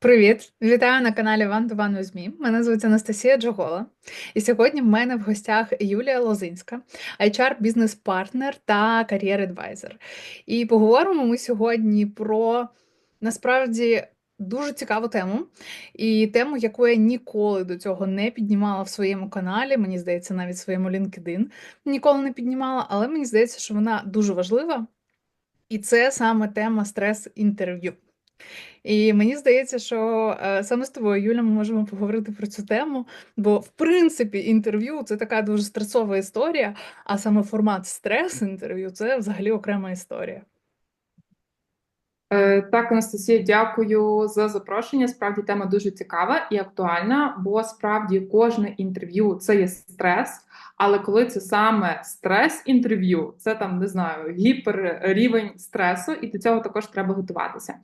Привіт! Вітаю на каналі to One with Мене звуть Анастасія Джогола. І сьогодні в мене в гостях Юлія Лозинська, HR бізнес-партнер та кар'єр-адвайзер. І поговоримо ми сьогодні про насправді дуже цікаву тему, і тему, яку я ніколи до цього не піднімала в своєму каналі, мені здається, навіть в своєму LinkedIn ніколи не піднімала, але мені здається, що вона дуже важлива. І це саме тема стрес-інтерв'ю. І мені здається, що е, саме з тобою, Юля, ми можемо поговорити про цю тему, бо в принципі інтерв'ю це така дуже стресова історія, а саме формат стрес-інтерв'ю це взагалі окрема історія. Е, Так, Анастасія, дякую за запрошення. Справді тема дуже цікава і актуальна, бо справді кожне інтерв'ю це є стрес. Але коли це саме стрес-інтерв'ю, це там не знаю гіперрівень стресу, і до цього також треба готуватися.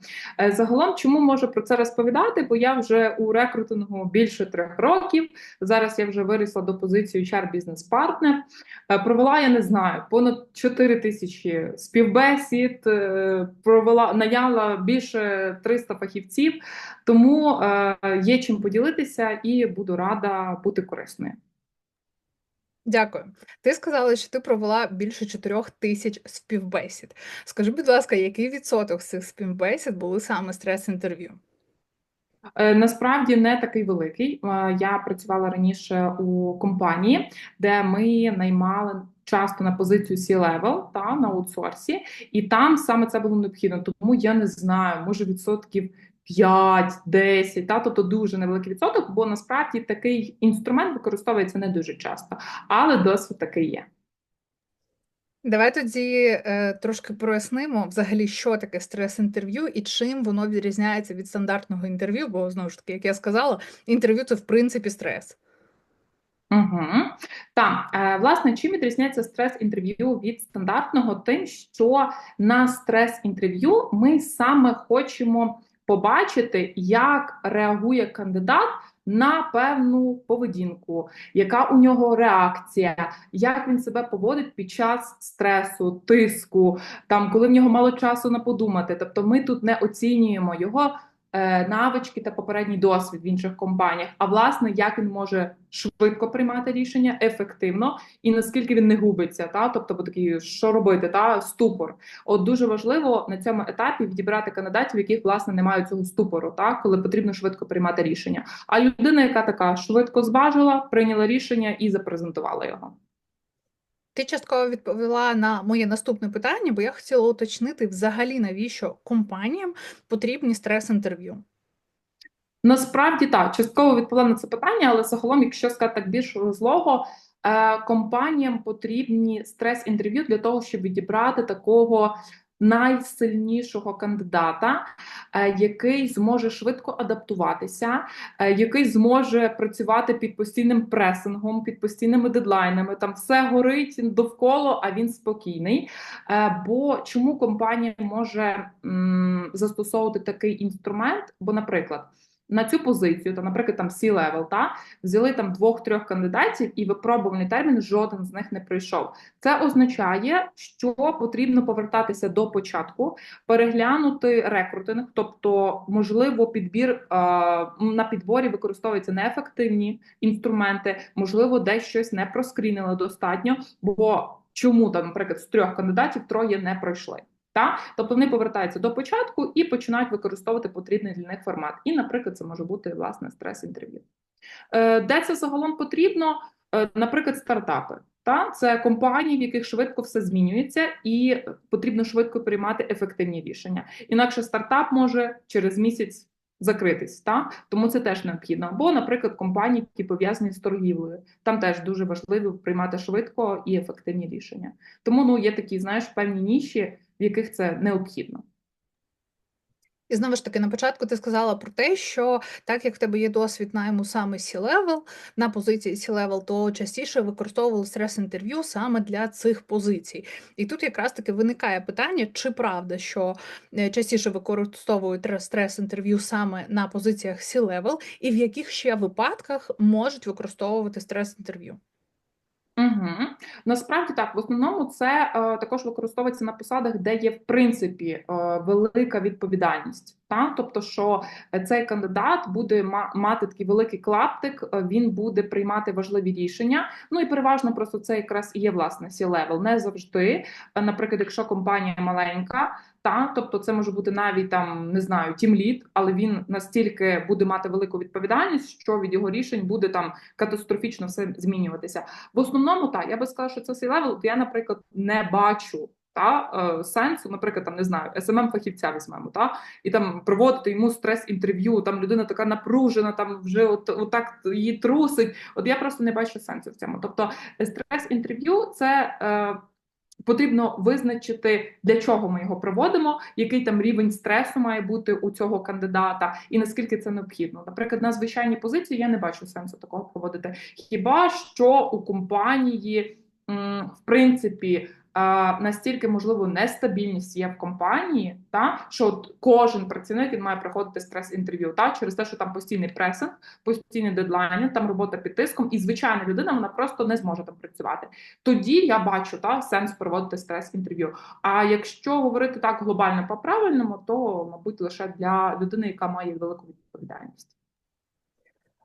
Е, Загалом, чому можу про це розповідати? Бо я вже у рекрутингу більше трьох років. Зараз я вже вирісла до позиції HR бізнес-партнер. Е, Провела я не знаю понад 4 тисячі співбесід, е, провела наяла більше 300 фахівців, тому е, є чим поділитися і буду рада бути корисною. Дякую. Ти сказала, що ти провела більше чотирьох тисяч співбесід. Скажи, будь ласка, який відсоток цих співбесід були саме стрес-інтерв'ю? Е, Насправді не такий великий. Е, Я працювала раніше у компанії, де ми наймали часто на позицію C-level, та на аутсорсі, і там саме це було необхідно. Тому я не знаю, може відсотків 5-10, та тобто дуже невеликий відсоток, бо насправді такий інструмент використовується не дуже часто, але досвід такий є. Давай тоді е, трошки прояснимо взагалі, що таке стрес-інтерв'ю і чим воно відрізняється від стандартного інтерв'ю, бо знову ж таки, як я сказала, інтерв'ю це в принципі стрес. Угу. Так, е, власне, чим відрізняється стрес-інтерв'ю від стандартного? Тим, що на стрес-інтерв'ю ми саме хочемо побачити, як реагує кандидат на певну поведінку, яка у нього реакція, як він себе поводить під час стресу, тиску, там коли в нього мало часу на подумати. Тобто, ми тут не оцінюємо його навички та попередній досвід в інших компаніях, а власне, як він може швидко приймати рішення ефективно і наскільки він не губиться, та тобто, бо такий, що робити, та ступор. От дуже важливо на цьому етапі відібрати кандидатів, яких власне не мають цього ступору, та коли потрібно швидко приймати рішення. А людина, яка така швидко зважила, прийняла рішення і запрезентувала його. Ти частково відповіла на моє наступне питання, бо я хотіла уточнити взагалі, навіщо компаніям потрібні стрес-інтерв'ю. Насправді так, частково відповіла на це питання, але загалом, якщо сказати так більш розлого, е, компаніям потрібні стрес-інтерв'ю для того, щоб відібрати такого найсильнішого кандидата, е, який зможе швидко адаптуватися, е, який зможе працювати під постійним пресингом, під постійними дедлайнами. Там все горить довкола, а він спокійний. Е, Бо чому компанія може застосовувати такий інструмент? Бо, наприклад. На цю позицію, то, наприклад, там C-level, та взяли там двох-трьох кандидатів, і випробуваний термін жоден з них не пройшов. Це означає, що потрібно повертатися до початку, переглянути рекрутинг, тобто, можливо, підбір е, на підборі використовуються неефективні інструменти, можливо, десь щось не проскрінили достатньо. Бо чому там, наприклад, з трьох кандидатів троє не пройшли. Та? Тобто вони повертаються до початку і починають використовувати потрібний для них формат. І, наприклад, це може бути власне стрес-інтерв'ю. Е, Де це загалом потрібно? Е, Наприклад, стартапи. Та? Це компанії, в яких швидко все змінюється, і потрібно швидко приймати ефективні рішення. Інакше стартап може через місяць закритись. Та? Тому це теж необхідно. Або, наприклад, компанії, які пов'язані з торгівлею. Там теж дуже важливо приймати швидко і ефективні рішення. Тому ну, є такі, знаєш, певні ніші в яких це необхідно. І знову ж таки, на початку ти сказала про те, що так як в тебе є досвід найму саме C-level, на позиції C-level, то частіше використовували стрес-інтерв'ю саме для цих позицій. І тут якраз таки виникає питання, чи правда, що е, частіше використовують стрес-інтерв'ю саме на позиціях C-level, і в яких ще випадках можуть використовувати стрес-інтерв'ю. Угу. Насправді так, в основному це е, також використовується на посадах, де є в принципі е, велика відповідальність. Та? Тобто, що цей кандидат буде мати такий великий клаптик, він буде приймати важливі рішення. Ну і переважно просто це якраз і є власне сі левел. Не завжди. Наприклад, якщо компанія маленька, та тобто це може бути навіть там не знаю, тімліт, але він настільки буде мати велику відповідальність, що від його рішень буде там катастрофічно все змінюватися. В основному так, я би сказала, що це сей левел. Я, наприклад, не бачу та е, сенсу, наприклад, там не знаю, смм фахівця візьмемо, та і там проводити йому стрес-інтерв'ю. Там людина така напружена, там вже от, от так її трусить. От я просто не бачу сенсу в цьому. Тобто, стрес-інтерв'ю це. Е, Потрібно визначити, для чого ми його проводимо, який там рівень стресу має бути у цього кандидата, і наскільки це необхідно. Наприклад, на звичайній позиції я не бачу сенсу такого проводити. Хіба що у компанії, в принципі, настільки можливо нестабільність є в компанії, та що от кожен працівник він має проходити стрес-інтерв'ю, та через те, що там постійний пресинг, постійні дедлайни, там робота під тиском, і звичайна людина вона просто не зможе там працювати. Тоді я бачу та сенс проводити стрес-інтерв'ю. А якщо говорити так глобально по правильному, то мабуть лише для людини, яка має велику відповідальність.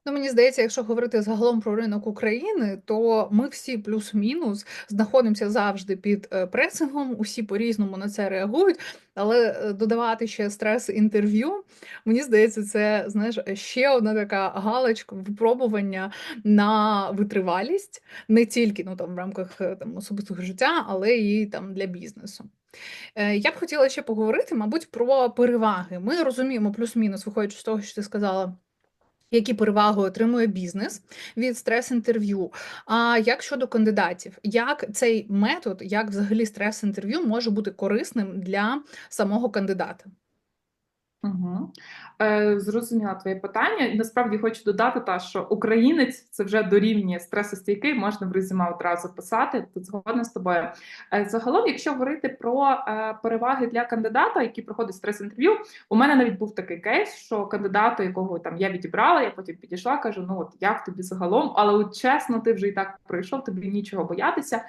Ну, мені здається, якщо говорити загалом про ринок України, то ми всі плюс-мінус знаходимося завжди під е, пресингом, усі по-різному на це реагують. Але е, додавати ще стрес-інтерв'ю, мені здається, це знаєш ще одна така галочка випробування на витривалість, не тільки ну там в рамках е, там особистого життя, але і там для бізнесу. Я б хотіла ще поговорити, мабуть, про переваги. Ми розуміємо плюс-мінус, виходячи з того, що ти сказала які переваги отримує бізнес від стрес-інтерв'ю. А як щодо кандидатів, як цей метод, як взагалі стрес-інтерв'ю може бути корисним для самого кандидата? Угу. Е, Зрозуміла твоє питання, і насправді хочу додати, та що українець це вже дорівнює стресостійкий, можна в резюме одразу писати. Тут згодна з тобою. Е, Загалом, якщо говорити про е, переваги для кандидата, який проходить стрес-інтерв'ю, у мене навіть був такий кейс, що кандидату, якого там я відібрала, я потім підійшла, кажу: ну от як тобі загалом, але от чесно, ти вже і так пройшов, тобі нічого боятися.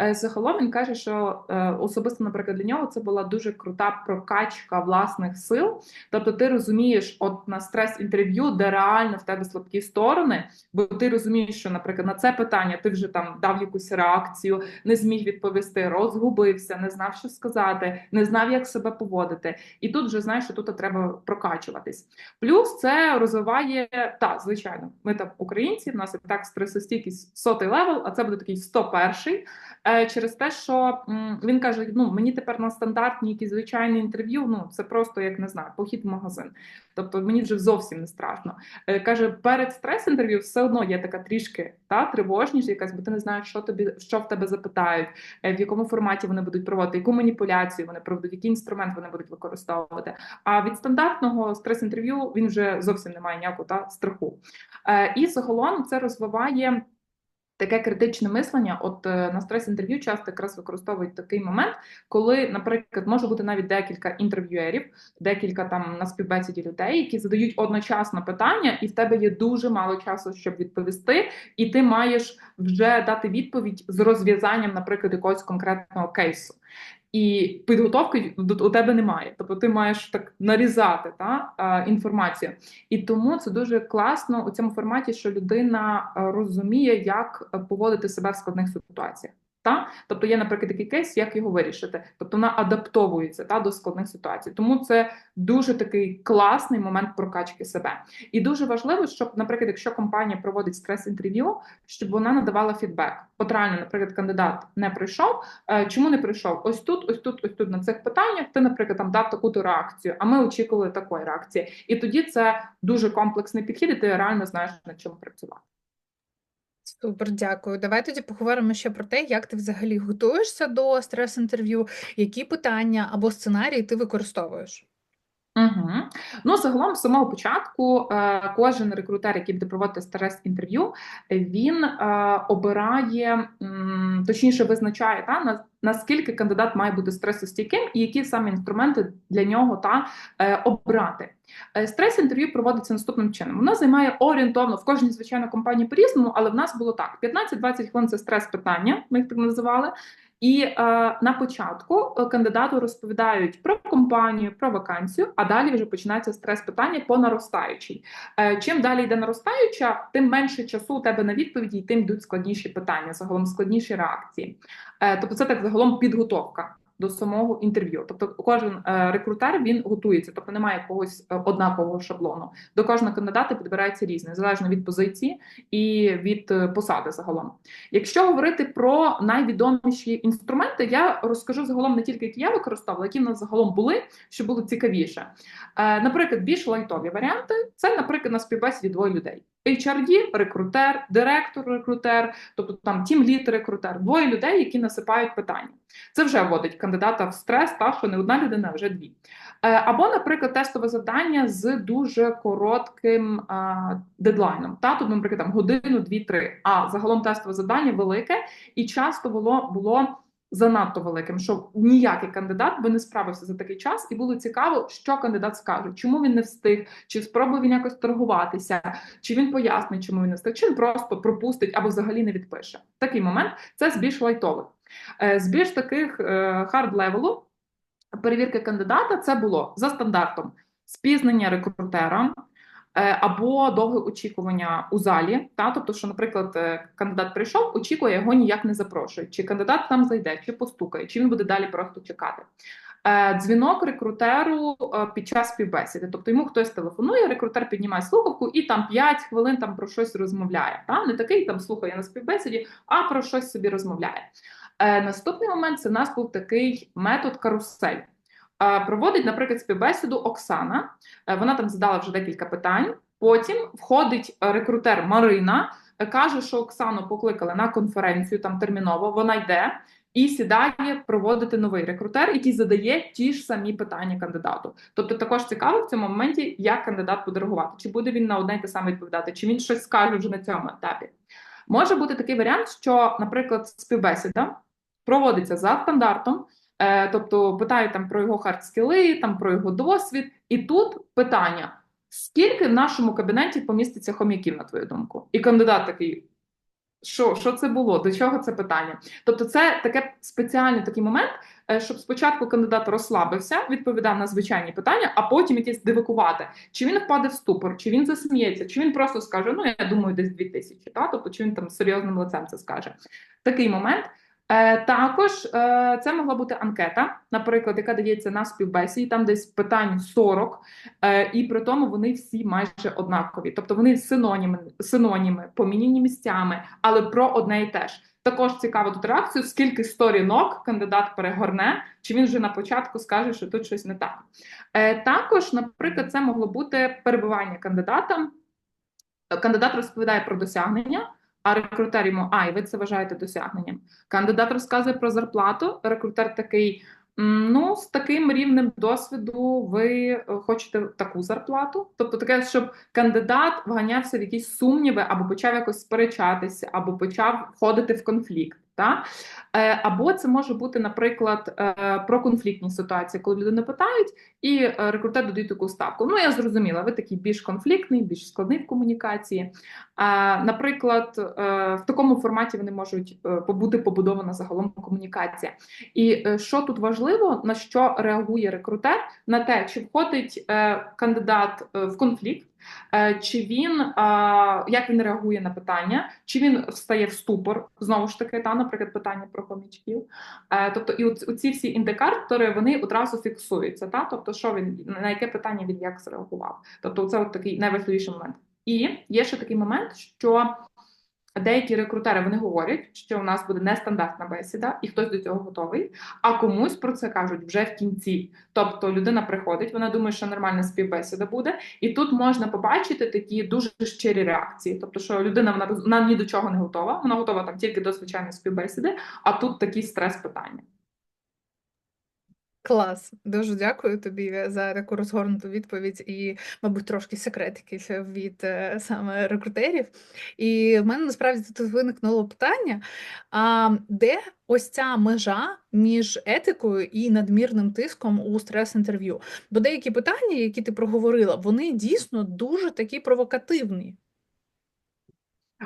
Е, загалом він каже, що е, особисто, наприклад, для нього це була дуже крута прокачка власних сил. Тобто, ти розумієш, от на стрес-інтерв'ю, де реально в тебе слабкі сторони, бо ти розумієш, що, наприклад, на це питання ти вже там дав якусь реакцію, не зміг відповісти, розгубився, не знав, що сказати, не знав, як себе поводити. І тут вже знаєш, що тут треба прокачуватись. Плюс це розвиває так, звичайно, ми там українці, в нас і так стресостійкість сотий левел, а це буде такий 101 Е, через те, що він каже: ну мені тепер на стандартні якісь звичайні інтерв'ю, ну це просто як не знаю, похід в магазин. Тобто мені вже зовсім не страшно. Е, каже, перед стрес-інтерв'ю все одно є така трішки та тривожність, якась, бо ти не знаєш, що тобі що в тебе запитають, е, в якому форматі вони будуть проводити, яку маніпуляцію вони проведуть, який інструмент вони будуть використовувати. А від стандартного стрес-інтерв'ю він вже зовсім не має ніякого та страху. І загалом це розвиває. Таке критичне мислення, от е, на стрес-інтерв'ю часто якраз використовують такий момент, коли, наприклад, може бути навіть декілька інтерв'юерів, декілька там на співбесіді людей, які задають одночасно питання, і в тебе є дуже мало часу, щоб відповісти, і ти маєш вже дати відповідь з розв'язанням, наприклад, якогось конкретного кейсу і підготовки у тебе немає. Тобто ти маєш так нарізати та, інформацію. І тому це дуже класно у цьому форматі, що людина розуміє, як поводити себе в складних ситуаціях. Та? Тобто є, наприклад, такий кейс, як його вирішити. Тобто вона адаптовується та, до складних ситуацій. Тому це дуже такий класний момент прокачки себе. І дуже важливо, щоб, наприклад, якщо компанія проводить стрес-інтерв'ю, щоб вона надавала фідбек. От реально, наприклад, кандидат не прийшов. Е, чому не прийшов? Ось тут, ось тут, ось тут на цих питаннях. Ти, наприклад, там дав таку-то реакцію, а ми очікували такої реакції. І тоді це дуже комплексний підхід, і ти реально знаєш над чому працювати. Супер, дякую. Давай тоді поговоримо ще про те, як ти взагалі готуєшся до стрес-інтерв'ю, які питання або сценарії ти використовуєш. Угу. Ну, загалом, з самого початку, е, кожен рекрутер, який буде проводити стрес-інтерв'ю, він е, обирає, точніше визначає та наскільки кандидат має бути стресостійким і які саме інструменти для нього та е, обрати. Стрес-інтерв'ю проводиться наступним чином. Воно займає орієнтовно в кожній звичайно компанії по різному, але в нас було так: 15-20 хвилин це стрес-питання, ми їх так називали. І е, на початку е, кандидату розповідають про компанію, про вакансію, а далі вже починається стрес питання по наростаючій. Е, чим далі йде наростаюча, тим менше часу у тебе на відповіді, і тим йдуть складніші питання, загалом складніші реакції. Е, тобто, це так загалом підготовка до самого інтерв'ю. Тобто, кожен е, рекрутер він готується, тобто немає якогось е, однакового шаблону. До кожного кандидата підбирається різне, залежно від позиції і від е, посади загалом. Якщо говорити про найвідоміші інструменти, я розкажу загалом не тільки які я використовувала, які в нас загалом були, що було цікавіше. Наприклад, більш лайтові варіанти це, наприклад, на співбесіді двоє людей. HRD, рекрутер, директор, рекрутер, тобто там тім лід рекрутер, двоє людей, які насипають питання. Це вже вводить кандидата в стрес, та що не одна людина, а вже дві. Е, Або, наприклад, тестове завдання з дуже коротким а, дедлайном. Та тобто, наприклад, там годину, дві-три. А загалом тестове завдання велике і часто було було занадто великим, що ніякий кандидат би не справився за такий час, і було цікаво, що кандидат скаже, чому він не встиг, чи спробує він якось торгуватися, чи він пояснить, чому він не встиг, чи він просто пропустить або взагалі не відпише. Такий момент це з більш лайтових. Е, З більш таких хард левелу перевірки кандидата це було за стандартом спізнення рекрутера. Е, Або довге очікування у залі, та тобто, що, наприклад, е, кандидат прийшов, очікує, його ніяк не запрошують. Чи кандидат там зайде, чи постукає, чи він буде далі просто чекати. Е, Дзвінок рекрутеру під час співбесіди, тобто йому хтось телефонує, рекрутер піднімає слухавку і там 5 хвилин там про щось розмовляє. Та не такий там слухає на співбесіді, а про щось собі розмовляє. Наступний момент це в нас був такий метод карусель. Проводить, наприклад, співбесіду Оксана. Е, Вона там задала вже декілька питань. Потім входить е, рекрутер Марина, е, каже, що Оксану покликали на конференцію там терміново. Вона йде і сідає проводити новий рекрутер, який задає ті ж самі питання кандидату. Тобто, також цікаво в цьому моменті, як кандидат буде реагувати, чи буде він на одне й те саме відповідати, чи він щось скаже вже на цьому етапі. Може бути такий варіант, що, наприклад, співбесіда проводиться за стандартом. Е, тобто питають там про його хардскіли, там про його досвід, і тут питання: скільки в нашому кабінеті поміститься хом'яків, на твою думку? І кандидат такий: що, що це було? До чого це питання? Тобто, це таке спеціальний такий момент, е, щоб спочатку кандидат розслабився, відповідав на звичайні питання, а потім якісь дивикувати, чи він впаде в ступор, чи він засміється, чи він просто скаже: Ну я думаю, десь 2000, та тобто, чи він там серйозним лицем це скаже. Такий момент. Е, також е, це могла бути анкета, наприклад, яка дається на співбесіді, там десь питань 40, е, і при тому вони всі майже однакові. Тобто вони синоніми, синоніми, помінені місцями, але про одне і те ж. Також цікаво тут реакцію, скільки сторінок кандидат перегорне, чи він вже на початку скаже, що тут щось не так. Також, наприклад, це могло бути перебування кандидата. Кандидат розповідає про досягнення. А рекрутер йому, а, і ви це вважаєте досягненням. Кандидат розказує про зарплату. Рекрутер такий: ну, з таким рівнем досвіду ви е, хочете таку зарплату. Тобто, таке, щоб кандидат вганявся в якісь сумніви, або почав якось сперечатися, або почав входити в конфлікт. Та? Е, Або це може бути, наприклад, е, про конфліктні ситуації, коли людину питають, і е, рекрутер додає таку ставку. Ну, я зрозуміла, ви такий більш конфліктний, більш складний в комунікації. Наприклад, в такому форматі вони можуть бути побудована загалом комунікація. І що тут важливо, на що реагує рекрутер, на те, чи входить кандидат в конфлікт. Е, Чи він як він реагує на питання, чи він встає в ступор знову ж таки, та, наприклад, питання про хомячків. Е, Тобто, і у ці всі індикатори вони одразу фіксуються. Та? Тобто, що він на яке питання він як зреагував. Тобто, це от такий найважливіший момент. І є ще такий момент, що деякі рекрутери вони говорять, що у нас буде нестандартна бесіда, і хтось до цього готовий. А комусь про це кажуть вже в кінці. Тобто людина приходить, вона думає, що нормальна співбесіда буде, і тут можна побачити такі дуже щирі реакції. Тобто, що людина вона вона ні до чого не готова, вона готова там тільки до звичайної співбесіди, а тут такі стрес питання. Клас, дуже дякую тобі за таку розгорнуту відповідь і, мабуть, трошки секретики від е, саме рекрутерів. І в мене насправді тут виникнуло питання: а де ось ця межа між етикою і надмірним тиском у стрес-інтерв'ю? Бо деякі питання, які ти проговорила, вони дійсно дуже такі провокативні.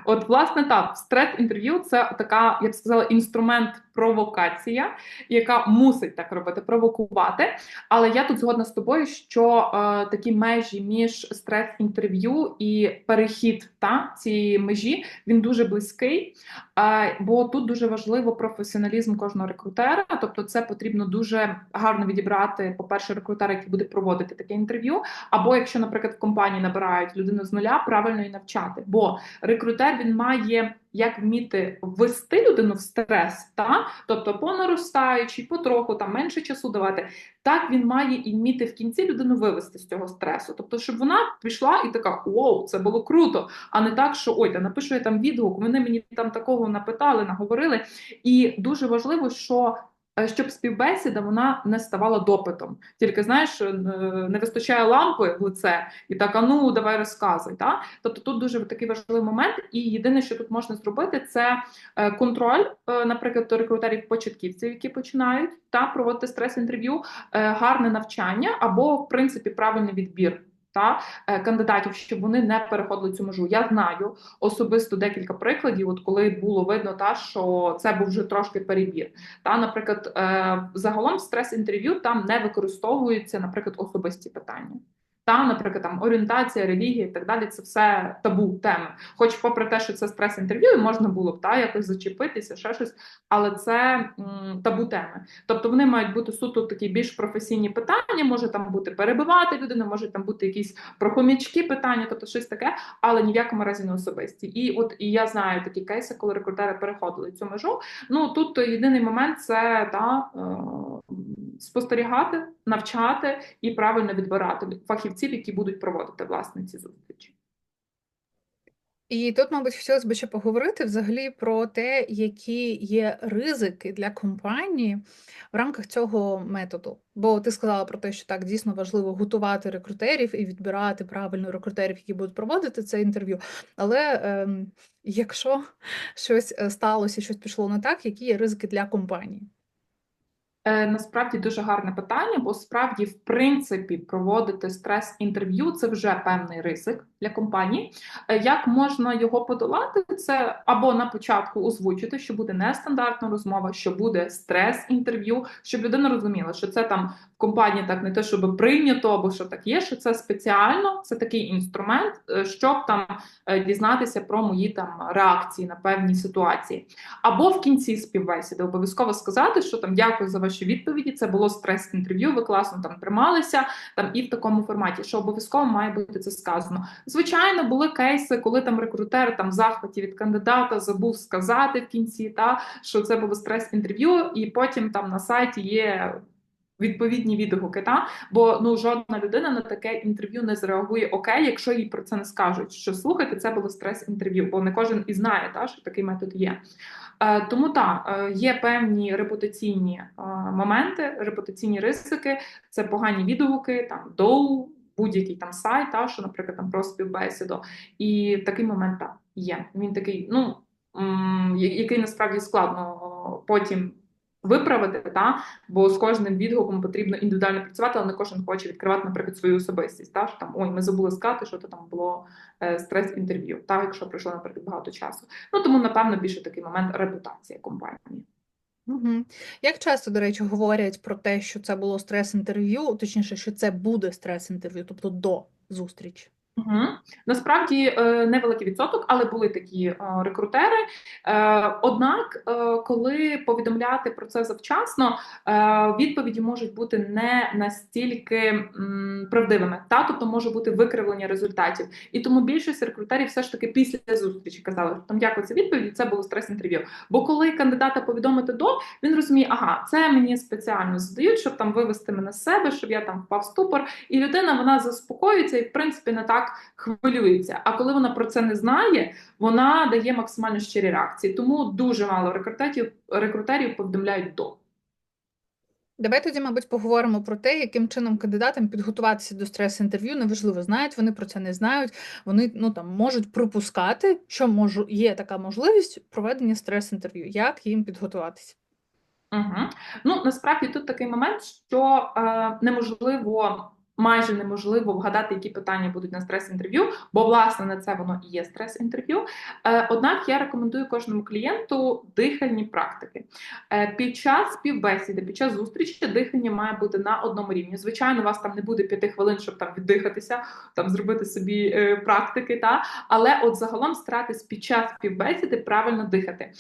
От, власне, так, стрес інтерв'ю це така, я б сказала, інструмент провокація, яка мусить так робити, провокувати. Але я тут згодна з тобою, що е, такі межі між стрес-інтерв'ю і перехід та цієї межі він дуже близький. Е, бо тут дуже важливо професіоналізм кожного рекрутера. Тобто, це потрібно дуже гарно відібрати, по-перше, рекрутера, який буде проводити таке інтерв'ю. Або якщо, наприклад, в компанії набирають людину з нуля, правильно її навчати. Бо рекрутер він має як вміти ввести людину в стрес, та тобто по наростаючій, потроху там менше часу давати. Так він має і вміти в кінці людину вивести з цього стресу. Тобто, щоб вона пішла і така: Оу, це було круто! А не так, що ой, та напишу я там відгук, вони мені там такого напитали, наговорили. І дуже важливо, що щоб співбесіда вона не ставала допитом. Тільки знаєш, е, не вистачає лампи в лице і так, а ну давай розказуй. Та? Тобто тут дуже такий важливий момент, і єдине, що тут можна зробити, це е, контроль, наприклад, рекрутерів початківців, які починають та проводити стрес-інтерв'ю, гарне навчання або в принципі правильний відбір та е, кандидатів, щоб вони не переходили цю межу. Я знаю особисто декілька прикладів, от коли було видно, та що це був вже трошки перебір. Та, наприклад, е, загалом стрес-інтерв'ю там не використовуються, наприклад, особисті питання. Та, наприклад, там орієнтація, релігія і так далі, це все табу теми. Хоч, попри те, що це стрес-інтерв'ю, можна було б та якось зачепитися, ще щось, але це м, табу теми. Тобто вони мають бути суто такі більш професійні питання, може там бути перебивати людину, може там бути якісь прохомічки питання, тобто щось таке, але ні в якому разі не особисті. І от і я знаю такі кейси, коли рекрутери переходили цю межу. Ну тут єдиний момент це та. Е, спостерігати, навчати і правильно відбирати фахівців, які будуть проводити власне ці зустрічі. І тут, мабуть, хотілося б ще поговорити взагалі про те, які є ризики для компанії в рамках цього методу. Бо ти сказала про те, що так дійсно важливо готувати рекрутерів і відбирати правильно рекрутерів, які будуть проводити це інтерв'ю. Але ем, якщо щось е, сталося, щось пішло не так, які є ризики для компанії? Е, насправді дуже гарне питання, бо справді, в принципі, проводити стрес-інтерв'ю це вже певний ризик для компанії. Е, як можна його подолати? Це або на початку озвучити, що буде нестандартна розмова, що буде стрес-інтерв'ю, щоб людина розуміла, що це там в компанії так не те, щоб прийнято, або що так є, що це спеціально, це такий інструмент, е, щоб там дізнатися про мої там реакції на певні ситуації. Або в кінці співбесіди обов'язково сказати, що там дякую за ваші відповіді. Це було стрес-інтерв'ю. Ви класно там трималися там і в такому форматі, що обов'язково має бути це сказано. Звичайно, були кейси, коли там рекрутер там в захваті від кандидата забув сказати в кінці, та що це було стрес-інтерв'ю, і потім там на сайті є. Відповідні відгуки, та бо ну жодна людина на таке інтерв'ю не зреагує окей, якщо їй про це не скажуть. Що слухайте, це було стрес-інтерв'ю, бо не кожен і знає, та що такий метод є. Е, тому так, е, є певні репутаційні е, моменти, репутаційні ризики, це погані відгуки, там доу, будь-який там сайт, та, що, наприклад, там про співбесіду. І такий момент так, є. Він такий, ну який насправді складно потім виправити, та бо з кожним відгуком потрібно індивідуально працювати, але не кожен хоче відкривати, наприклад, свою особистість. Та що там ой, ми забули сказати, що то там було е, стрес-інтерв'ю, та якщо пройшло, наприклад, багато часу. Ну тому, напевно, більше такий момент репутація компанії. Угу. Як часто, до речі, говорять про те, що це було стрес-інтерв'ю, точніше, що це буде стрес-інтерв'ю, тобто до зустрічі? Угу. Насправді е, невеликий відсоток, але були такі е, рекрутери. Е, однак, коли повідомляти про це завчасно, відповіді можуть бути не настільки правдивими, та тобто може бути викривлення результатів. І тому більшість рекрутерів все ж таки після зустрічі казали, що там дякую за відповідь, це було стрес-інтерв'ю. Бо коли кандидата повідомити до, він розуміє, ага, це мені спеціально задають, щоб там вивести мене з себе, щоб я там впав в ступор, і людина вона заспокоюється і в принципі не так хвилюється. А коли вона про це не знає, вона дає максимально щирі реакції. Тому дуже мало рекрутерів, рекрутерів повідомляють до. Давай тоді, мабуть, поговоримо про те, яким чином кандидатам підготуватися до стрес-інтерв'ю. Неважливо, знають вони про це не знають. Вони ну там можуть пропускати, що можу є така можливість проведення стрес-інтерв'ю. Як їм підготуватися? Угу. Ну насправді тут такий момент, що е, неможливо майже неможливо вгадати, які питання будуть на стрес-інтерв'ю, бо власне на це воно і є стрес-інтерв'ю. Е, однак я рекомендую кожному клієнту дихальні практики. Е, під час співбесіди, під час зустрічі дихання має бути на одному рівні. Звичайно, у вас там не буде п'яти хвилин, щоб там віддихатися, там зробити собі е, практики. Та але от загалом старатись під час співбесіди правильно дихати.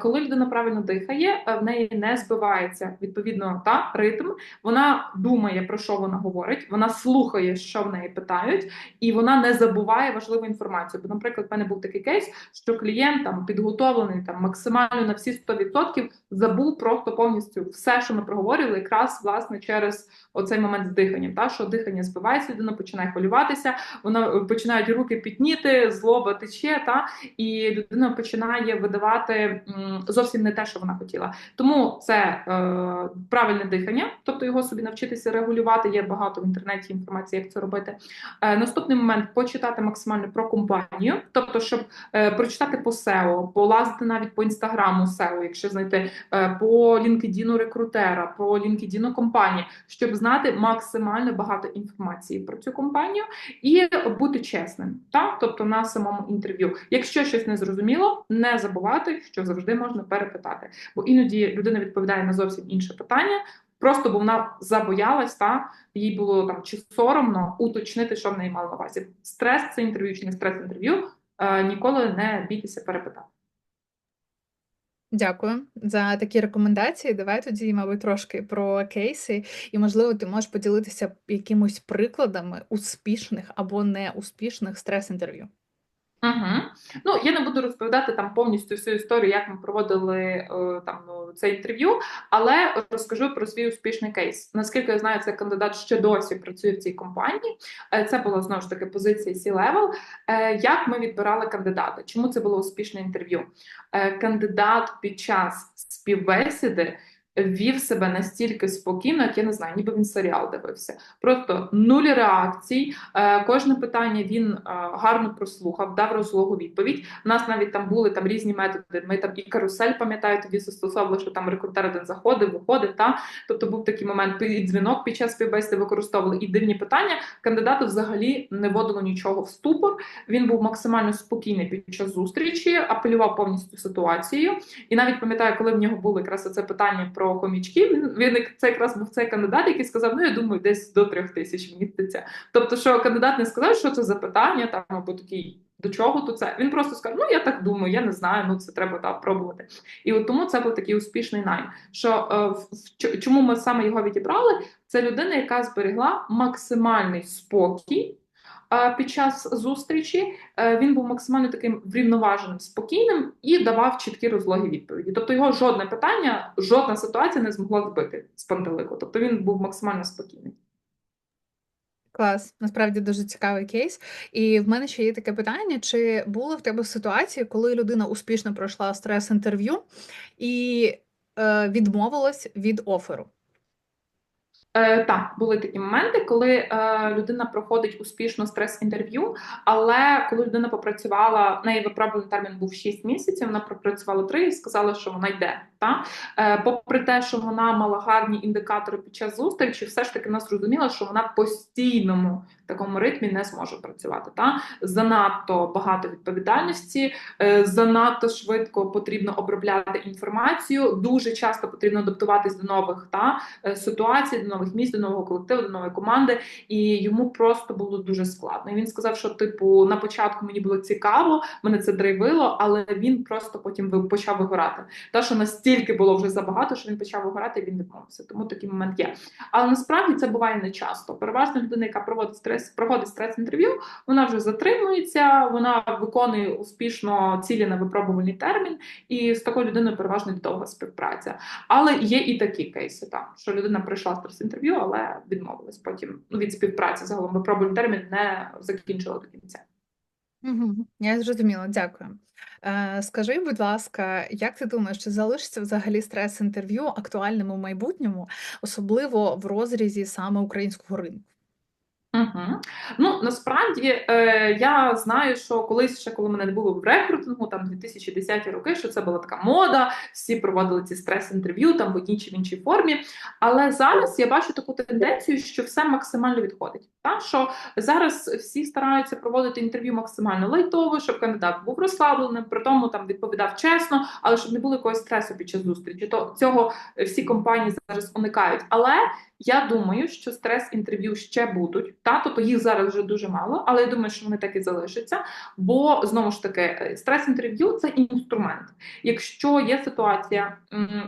Коли людина правильно дихає, в неї не збивається відповідно та ритм. Вона думає про що вона говорить вона слухає, що в неї питають, і вона не забуває важливу інформацію. Бо, наприклад, в мене був такий кейс, що клієнт там підготовлений там максимально на всі 100%, забув просто повністю все, що ми проговорили, якраз власне через оцей момент з диханням. Та що дихання збивається, людина починає хвилюватися, вона е, починають руки пітніти, злоба тече, та і людина починає видавати зовсім не те, що вона хотіла. Тому це е, правильне дихання, тобто його собі навчитися регулювати. Є багато в інтернеті інтернеті інформація, як це робити. Е, Наступний момент почитати максимально про компанію, тобто, щоб е, прочитати по SEO, полазити навіть по інстаграму SEO, якщо знайти е, по LinkedIn рекрутера, по LinkedIn компанії, щоб знати максимально багато інформації про цю компанію і бути чесним, так? тобто на самому інтерв'ю. Якщо щось не зрозуміло, не забувати, що завжди можна перепитати, бо іноді людина відповідає на зовсім інше питання. Просто бо вона забоялась, та їй було там чи соромно уточнити, що в неї мало на увазі. Стрес це інтерв'ю чи не стрес інтерв'ю. Е, ніколи не бійтеся перепитати. Дякую за такі рекомендації. Давай тоді, мабуть, трошки про кейси, і, можливо, ти можеш поділитися якимось прикладами успішних або неуспішних стрес-інтерв'ю. Угу. Ну, я не буду розповідати там повністю всю історію, як ми проводили е, там ну, це інтерв'ю, але розкажу про свій успішний кейс. Наскільки я знаю, цей кандидат ще досі працює в цій компанії. Е, це була знову ж таки позиція C-level. Е, як ми відбирали кандидата? Чому це було успішне інтерв'ю? Кандидат під час співбесіди вів себе настільки спокійно, як я не знаю, ніби він серіал дивився. Просто нуль реакцій. Е, кожне питання він е, гарно прослухав, дав розлогу відповідь. У нас навіть там були там різні методи. Ми там і карусель, пам'ятаю, тоді застосовували, що там рекрутер один заходив, виходив. Та тобто був такий момент і дзвінок під час співбесіди використовували і дивні питання. Кандидату взагалі не водило нічого в ступор. Він був максимально спокійний під час зустрічі, апелював повністю ситуацією. І навіть пам'ятаю, коли в нього було якраз це питання про про хомічків. Він він це якраз був цей кандидат, який сказав: Ну я думаю, десь до трьох тисяч мені здається. Тобто, що кандидат не сказав, що це за питання, там або такий. До чого то це? Він просто сказав, ну я так думаю, я не знаю, ну це треба так пробувати. І от тому це був такий успішний найм. Що е, в, чому ми саме його відібрали? Це людина, яка зберегла максимальний спокій під час зустрічі е, він був максимально таким врівноваженим, спокійним і давав чіткі розлоги відповіді. Тобто його жодне питання, жодна ситуація не змогла збити з пантелику. Тобто він був максимально спокійний. Клас, насправді дуже цікавий кейс. І в мене ще є таке питання: чи були в тебе ситуації, коли людина успішно пройшла стрес-інтерв'ю і е, відмовилась від оферу? Е, Так, були такі моменти, коли е, людина проходить успішно стрес-інтерв'ю, але коли людина попрацювала, в неї виправлений термін був 6 місяців, вона пропрацювала 3 і сказала, що вона йде. Та? Е, Попри те, що вона мала гарні індикатори під час зустрічі, все ж таки вона зрозуміла, що вона постійному такому ритмі не зможе працювати. Та? Занадто багато відповідальності, е, занадто швидко потрібно обробляти інформацію, дуже часто потрібно адаптуватись до нових та, е, ситуацій, до нових місць, до нового колективу, до нової команди, і йому просто було дуже складно. І Він сказав, що типу на початку мені було цікаво, мене це драйвило, але він просто потім почав вигорати. Та що настільки було вже забагато, що він почав вигорати, він відмовився. Тому такий момент є. Але насправді це буває не часто. Переважно людина, яка проводить стрес, проходить стрес-інтерв'ю, вона вже затримується, вона виконує успішно цілі на випробувальний термін, і з такою людиною переважно довга співпраця. Але є і такі кейси, так, що людина прийшла стрес-інтерв'ю, але відмовилась потім ну, від співпраці. Загалом випробувальний термін не закінчила до кінця. Я зрозуміла, дякую. Е, Скажи, будь ласка, як ти думаєш, чи залишиться взагалі стрес-інтерв'ю актуальним у майбутньому, особливо в розрізі саме українського ринку? Угу. Ну насправді е, я знаю, що колись ще коли мене не було в рекрутингу, там 2010 роки, що це була така мода, всі проводили ці стрес-інтерв'ю там в одній чи в іншій формі. Але зараз я бачу таку тенденцію, що все максимально відходить. Та що зараз всі стараються проводити інтерв'ю максимально лайтово, щоб кандидат був розслабленим, при тому там відповідав чесно, але щоб не було якогось стресу під час зустрічі. То цього всі компанії зараз уникають. Але я думаю, що стрес-інтерв'ю ще будуть. Та тобто їх зараз вже дуже мало, але я думаю, що вони так і залишаться. Бо знову ж таки, е, стрес-інтерв'ю це інструмент. Якщо є ситуація,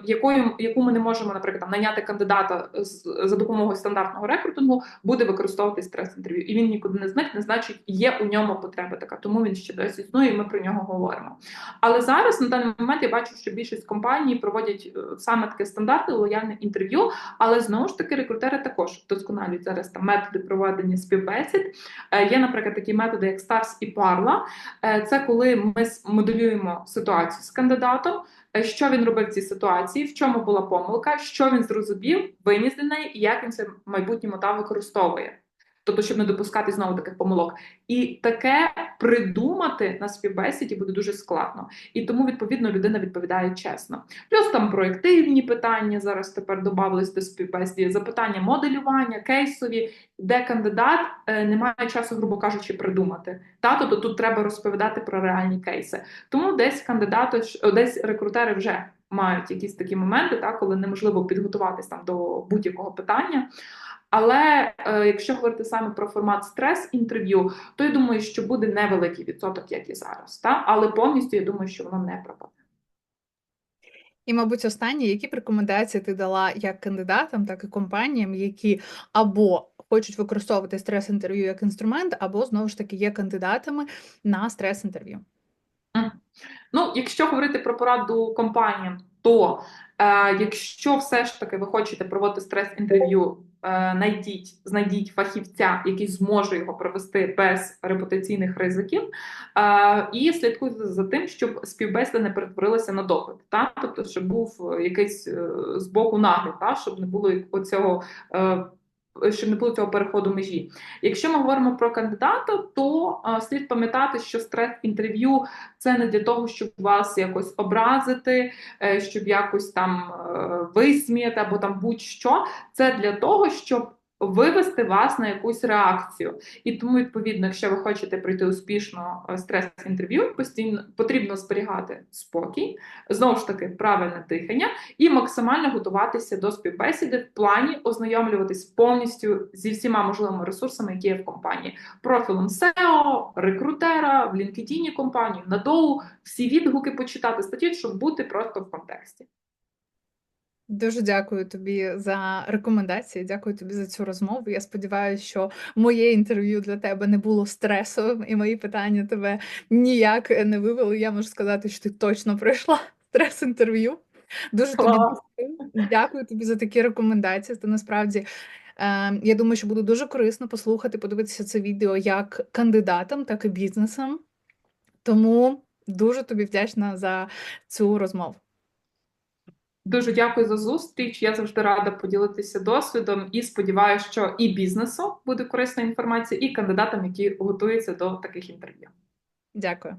якою яку ми не можемо, наприклад, там, наняти кандидата за допомогою стандартного рекрутингу, буде використовувати стрес-інтерв'ю, і він нікуди не зникне, значить, є у ньому потреба така, тому він ще досі існує, і ми про нього говоримо. Але зараз на даний момент я бачу, що більшість компаній проводять е, саме таке стандартне лояльне інтерв'ю, але знову ж таки рекрутери також вдосконалюють зараз там методи проведення співбесід. Е, є, наприклад, такі методи, як Stars і Parla. Е, це коли ми моделюємо ситуацію з кандидатом, е, що він робив в цій ситуації, в чому була помилка, що він зрозумів, виніс для неї і як він це в майбутньому та використовує тобто, щоб не допускати знову таких помилок. І таке придумати на співбесіді буде дуже складно. І тому, відповідно, людина відповідає чесно. Плюс там проєктивні питання зараз тепер додавались до співбесіді, запитання моделювання, кейсові, де кандидат е, не має часу, грубо кажучи, придумати. Та? Тобто тут треба розповідати про реальні кейси. Тому десь кандидати, десь рекрутери вже. Мають якісь такі моменти, так, коли неможливо підготуватись там до будь-якого питання. Але е, якщо говорити саме про формат стрес-інтерв'ю, то я думаю, що буде невеликий відсоток, як і зараз. Та? Але повністю я думаю, що воно не пропаде. І, мабуть, останнє, які б рекомендації ти дала як кандидатам, так і компаніям, які або хочуть використовувати стрес-інтерв'ю як інструмент, або знову ж таки є кандидатами на стрес-інтерв'ю. Ну, якщо говорити про пораду компаніям, то е, якщо все ж таки ви хочете проводити стрес-інтерв'ю, е, знайдіть, знайдіть фахівця, який зможе його провести без репутаційних ризиків, е, і слідкуйте за тим, щоб співбесіда не перетворилася на допит, та тобто, щоб був якийсь е, з боку нагляд, та щоб не було оцього. Е, щоб не було цього переходу межі. Якщо ми говоримо про кандидата, то а, слід пам'ятати, що стрес-інтерв'ю це не для того, щоб вас якось образити, е, щоб якось там е, висміяти або там будь-що. Це для того, щоб вивести вас на якусь реакцію. І тому, відповідно, якщо ви хочете пройти успішно е, стрес-інтерв'ю, постійно потрібно зберігати спокій, знову ж таки, правильне дихання і максимально готуватися до співбесіди в плані ознайомлюватись повністю зі всіма можливими ресурсами, які є в компанії, профілем SEO, рекрутера, в LinkedIn компанії, на доу, всі відгуки почитати статті, щоб бути просто в контексті. Дуже дякую тобі за рекомендації. Дякую тобі за цю розмову. Я сподіваюся, що моє інтерв'ю для тебе не було стресовим, і мої питання тебе ніяк не вивели. Я можу сказати, що ти точно пройшла стрес-інтерв'ю. Дуже тобі дякую. Дякую тобі за такі рекомендації. Це насправді е, я думаю, що буде дуже корисно послухати, подивитися це відео як кандидатам, так і бізнесам. Тому дуже тобі вдячна за цю розмову. Дуже дякую за зустріч. Я завжди рада поділитися досвідом і сподіваюся, що і бізнесу буде корисна інформація, і кандидатам, які готуються до таких інтерв'ю. Дякую.